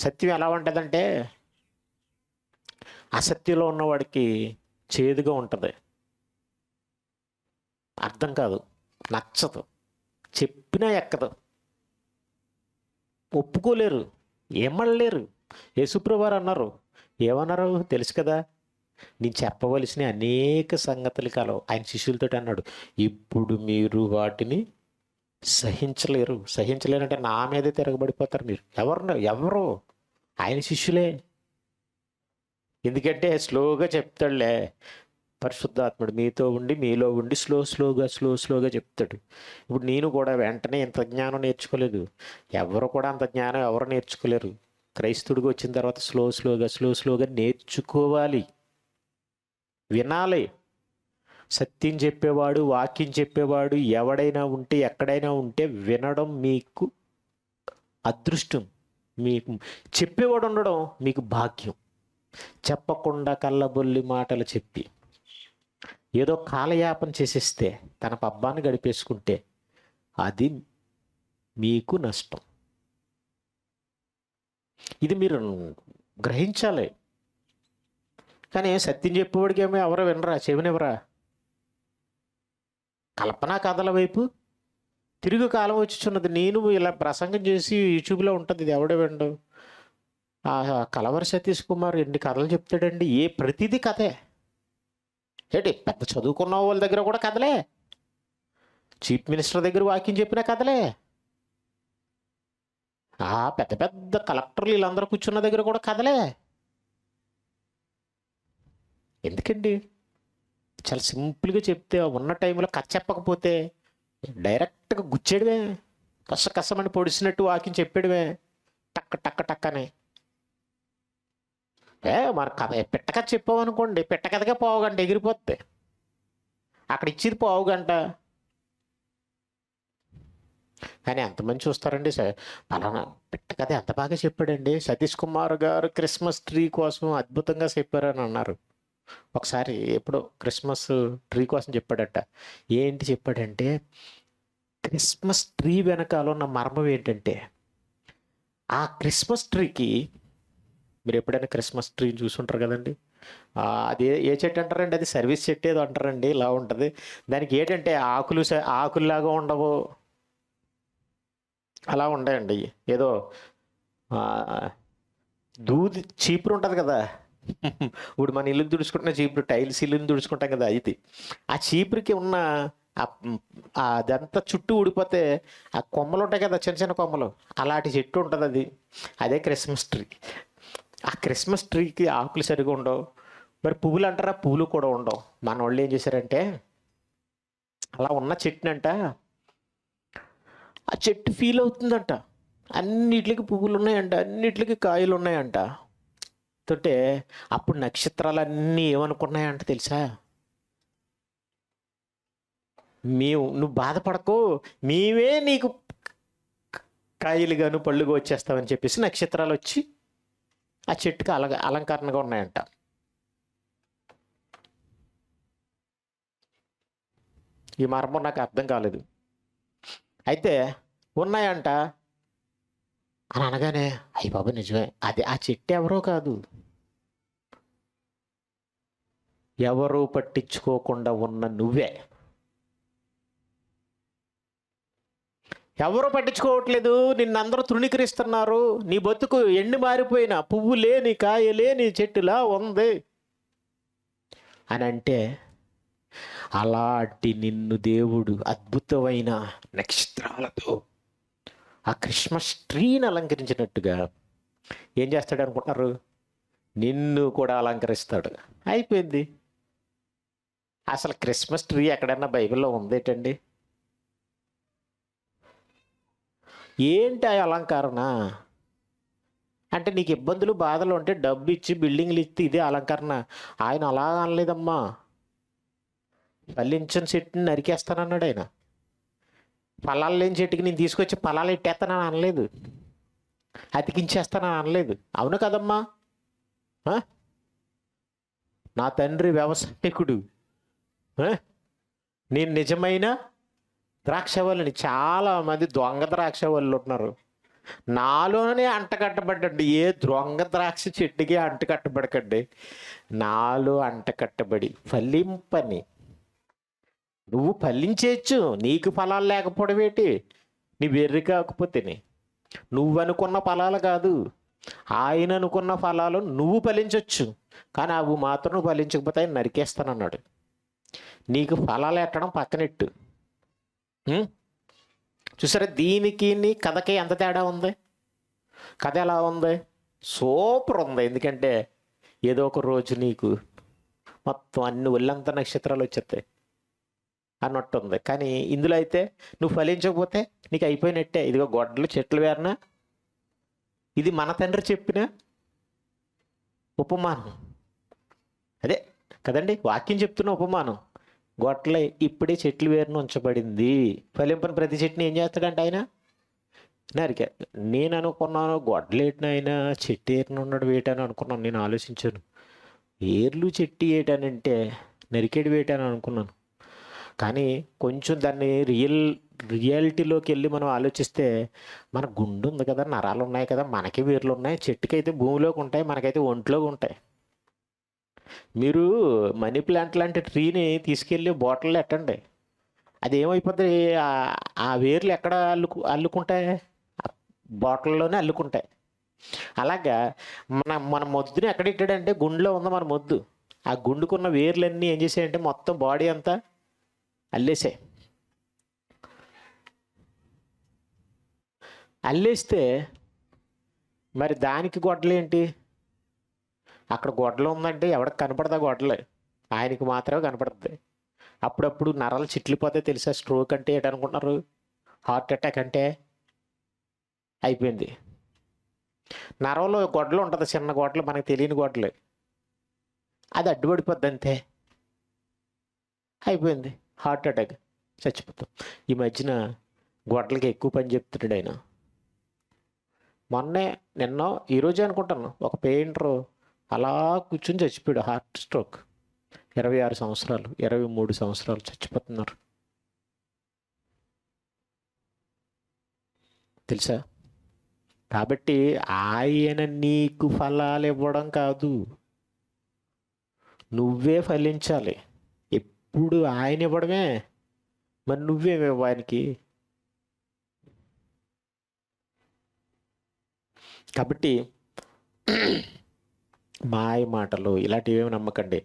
సత్యం ఎలా ఉంటుందంటే అసత్యంలో ఉన్నవాడికి చేదుగా ఉంటుంది. అర్థం కాదు నచ్చదు చెప్పినా ఎక్కదు. ఒప్పుకోలేరు ఏమనలేరు. యేసుప్రభువారు అన్నారు ఏమన్నారు? తెలుసు కదా నేను చెప్పవలసిన అనేక సంగతులు కలవు ఆయన శిష్యులతో అన్నాడు ఇప్పుడు మీరు వాటిని సహించలేరు. సహించలేరంటే నా మీదే తిరగబడిపోతారు మీరు. ఎవరు ఎవరు? ఆయన శిష్యులే. ఎందుకంటే స్లోగా చెప్తాడులే. పరిశుద్ధాత్ముడు మీతో ఉండి మీలో ఉండి స్లో స్లోగా స్లో స్లోగా చెప్తాడు. ఇప్పుడు నేను కూడా వెంటనే ఇంత జ్ఞానం నేర్చుకోలేదు. ఎవరు కూడా అంత జ్ఞానం ఎవరు నేర్చుకోలేరు. క్రైస్తుడికి వచ్చిన తర్వాత స్లో స్లోగా స్లో స్లోగా నేర్చుకోవాలి. వినాలి. సత్యం చెప్పేవాడు వాక్యం చెప్పేవాడు ఎవడైనా ఉంటే ఎక్కడైనా ఉంటే వినడం మీకు అదృష్టం. మీకు చెప్పేవాడు ఉండడం మీకు భాగ్యం. చెప్పకుండా కళ్ళబొల్లి మాటలు చెప్పి ఏదో కాలయాపన చేసేస్తే తన పబ్బాన్ని గడిపేసుకుంటే అది మీకు నష్టం. ఇది మీరు గ్రహించాలి. కానీ సత్యం చెప్పేవాడికి ఏమో ఎవరో వినరా చెవినివరా కల్పనా కథల వైపు? తిరుగు కాలం వచ్చుచున్నది. నేను ఇలా ప్రసంగం చేసి యూట్యూబ్లో ఉంటుంది. ఇది ఎవడ విండు. ఆ కలవరి సతీష్ కుమార్ ఎన్ని కథలు చెప్తాడండి. ఏ ప్రతిదీ కథే. ఏంటి? పెద్ద చదువుకున్న వాళ్ళ దగ్గర కూడా కథలే. చీఫ్ మినిస్టర్ దగ్గర వాక్యం చెప్పిన కథలే. ఆ పెద్ద పెద్ద కలెక్టర్లు వీళ్ళందరూ కూర్చున్న దగ్గర కూడా కథలే. ఎందుకండి? చాలా సింపుల్గా చెప్తే ఉన్న టైంలో కథ చెప్పకపోతే డైరెక్ట్గా గుచ్చేయడమే. కస కసమని పొడిచినట్టు వాకింగ్ చెప్పేయడమే. టక్క టక్క టక్క అని. ఏ మరి కథ పెట్టకథ చెప్పామనుకోండి పిట్ట కథగా ఎగిరిపోద్ది. అక్కడ ఇచ్చేది పావు గంట కానీ ఎంతమంది చూస్తారండి పలానా పెట్టకథ ఎంత బాగా చెప్పాడండి? సతీష్ కుమార్ గారు క్రిస్మస్ ట్రీ కోసం అద్భుతంగా చెప్పారని అన్నారు. ఒకసారి ఎప్పుడో క్రిస్మస్ ట్రీ కోసం చెప్పాడట. ఏంటి చెప్పాడంటే క్రిస్మస్ ట్రీ వెనకాల ఉన్న మర్మం ఏంటంటే ఆ క్రిస్మస్ ట్రీకి మీరు ఎప్పుడైనా క్రిస్మస్ ట్రీ చూసుంటారు కదండి? అది ఏ- చెట్టు అంటారండి? అది సర్వీస్ చెట్టు ఏదో అంటారండి ఇలా ఉంటుంది. దానికి ఏంటంటే ఆకులు స- ఆకుల్లాగా ఉండవు. అలా ఉండయండి. ఏదో దూది చీపురు ఉంటుంది కదా? ఇప్పుడు మన ఇల్లు తుడుచుకుంటున్న చీపురు టైల్స్ ఇల్లుని తుడుచుకుంటాం కదా ఇది ఆ చీపురికి ఉన్న ఆ అదంతా చుట్టూ ఊడిపోతే ఆ కొమ్మలు ఉంటాయి కదా చిన్న చిన్న కొమ్మలు అలాంటి చెట్టు ఉంటుంది అది. అదే క్రిస్మస్ ట్రీ. ఆ క్రిస్మస్ ట్రీకి ఆకులు సరిగా ఉండవు. మరి పువ్వులు అంటారా? పువ్వులు కూడా ఉండవు. మన వాళ్ళు ఏం చేశారంటే అలా ఉన్న చెట్టునంట ఆ చెట్టు ఫీల్ అవుతుందంట. అన్నిటికి పువ్వులు ఉన్నాయంట అన్నిటికి కాయలు ఉన్నాయంట. చెప్తుంటే అప్పుడు నక్షత్రాలు అన్నీ ఏమనుకున్నాయంట తెలుసా? మేము నువ్వు బాధపడకు మేమే నీకు కాయలుగాను పళ్ళుగా వచ్చేస్తామని చెప్పేసి నక్షత్రాలు వచ్చి ఆ చెట్టుకి అలంక అలంకరణగా ఉన్నాయంట. ఈ మర్మం నాకు అర్థం కాలేదు. అయితే ఉన్నాయంట. అని అనగానే అయ్యి బాబు నిజమే. అది ఆ చెట్టు ఎవరో కాదు. ఎవరూ పట్టించుకోకుండా ఉన్న నువ్వే. ఎవరు పట్టించుకోవట్లేదు? నిన్నందరూ తృణీకరిస్తున్నారు. నీ బతుకు ఎండి మారిపోయిన పువ్వు లేని కాయ లేని చెట్టులా ఉంది. అని అంటే అలాంటి నిన్ను దేవుడు అద్భుతమైన నక్షత్రాలతో ఆ క్రిస్మస్ ట్రీని అలంకరించినట్టుగా ఏం చేస్తాడు అనుకుంటున్నారు? నిన్ను కూడా అలంకరిస్తాడు. అయిపోయింది. అసలు క్రిస్మస్ ట్రీ ఎక్కడన్నా బైబిల్లో ఉందేటండి? ఏంటి ఆ అలంకరణ? అంటే నీకు ఇబ్బందులు బాధలు ఉంటే డబ్బు ఇచ్చి బిల్డింగ్లు ఇస్తే ఇదే అలంకరణ. ఆయన అలా అనలేదమ్మా. ఫలించని చెట్టుని నరికేస్తానన్నాడు ఆయన. ఫలాలు లేని చెట్టుకి నేను తీసుకొచ్చి ఫలాలు ఎట్టేస్తానని అనలేదు. అతికించేస్తానని అనలేదు. అవును కదమ్మా. నా తండ్రి వ్యవసాయకుడు. నేను నిజమైన ద్రాక్ష వాళ్ళని చాలా మంది దొంగ ద్రాక్ష వాళ్ళు ఉన్నారు. నాలోనే అంటకట్టబడ్డండి ఏ దొంగ ద్రాక్ష చెట్టుకి అంటకట్టబడకండి నాలో అంటకట్టబడి ఫలింపని నువ్వు ఫలించేయచ్చు నీకు ఫలాలు లేకపోవడం నీ వెర్రి కాకపోతేనే నువ్వు అనుకున్న ఫలాలు కాదు. ఆయన అనుకున్న ఫలాలు నువ్వు ఫలించవచ్చు కానీ అవి మాత్రం నువ్వు ఫలించకపోతే ఆయన నరికేస్తానన్నాడు. నీకు ఫలాలు ఎట్టడం పక్కనెట్టు. చూసారా దీనికి నీ కథకి ఎంత తేడా ఉంది? కథ ఎలా ఉంది? సూపర్ ఉంది. ఎందుకంటే ఏదో ఒక రోజు నీకు మొత్తం అన్ని ఒళ్ళంతా నక్షత్రాలు వచ్చేస్తాయి. అన్నట్టు ఉంది కానీ ఇందులో అయితే నువ్వు ఫలించకపోతే నీకు అయిపోయినట్టే. ఇదిగో గొడ్డలు చెట్లు వేరనా. ఇది మన తండ్రి చెప్పిన ఉపమానం. అదే కదండి వాక్యం చెప్తున్న ఉపమానం. గొట్ల ఇప్పుడే చెట్లు వేరున ఉంచబడింది. ఫలింపని ప్రతి చెట్టుని ఏం చేస్తాడంటే ఆయన? నరిక. నేను అనుకున్నాను గొడ్డలేటిన ఆయన చెట్టు ఏరిన ఉన్నాడు వేటాను అనుకున్నాను. నేను ఆలోచించాను. ఏర్లు చెట్టు ఏటానంటే నరికేడు వేయటాను అనుకున్నాను. కానీ కొంచెం దాన్ని రియల్ రియాలిటీలోకి వెళ్ళి మనం ఆలోచిస్తే మన గుండు ఉంది కదా నరాలు ఉన్నాయి కదా మనకి వేర్లు ఉన్నాయి చెట్టుకైతే భూమిలోకి ఉంటాయి మనకైతే ఒంట్లోకి ఉంటాయి. మీరు మనీ ప్లాంట్ లాంటి ట్రీని తీసుకెళ్ళి బాటిల్లో ఎట్టండి. అది ఏమైపోతుంది ఆ- వేర్లు ఎక్కడ అల్లుకు అల్లుకుంటాయి? బాటిల్లోనే అల్లుకుంటాయి. అలాగా మన మన మొద్దుని ఎక్కడ ఇట్టాడంటే గుండెలో ఉంది మన మొద్దు. ఆ గుండుకున్న వేర్లన్నీ ఏం చేసాయంటే మొత్తం బాడీ అంతా అల్లేసే. అల్లేస్తే మరి దానికి గొడ్డలేంటి అక్కడ గొడ్డలు ఉందంటే ఎవరికి కనపడదా గొడ్డలే. ఆయనకి మాత్రమే కనపడుతుంది అప్పుడప్పుడు నరాలు చిట్లిపోతే తెలుసా స్ట్రోక్ అంటే ఏంటనుకుంటున్నారు? హార్ట్ అటాక్ అంటే? అయిపోయింది. నరంలో గొడ్డలు ఉంటుంది చిన్న గొడ్డలు మనకు తెలియని గొడ్డలు. అది అడ్డుపడిపోద్ది అంతే. అయిపోయింది. Heart attack. చచ్చిపోతాం. ఈ మధ్యన గొడ్డలకి ఎక్కువ పని చెప్తున్నాడు ఆయన. మొన్నే నిన్న ఈరోజే అనుకుంటాను ఒక పెయింటర్ అలా కూర్చుని చచ్చిపోయాడు హార్ట్ స్ట్రోక్. ఇరవై ఆరు సంవత్సరాలు ఇరవై మూడు సంవత్సరాలు చచ్చిపోతున్నారు. తెలుసా? కాబట్టి ఆయన నీకు ఫలాలు ఇవ్వడం కాదు. నువ్వే ఫలించాలి. ఇప్పుడు ఆయన ఇవ్వడమే. మరి నువ్వేమివ్వు ఆయనకి? కాబట్టి మాయ మాటలు ఇలాంటివి ఏమి నమ్మకండి.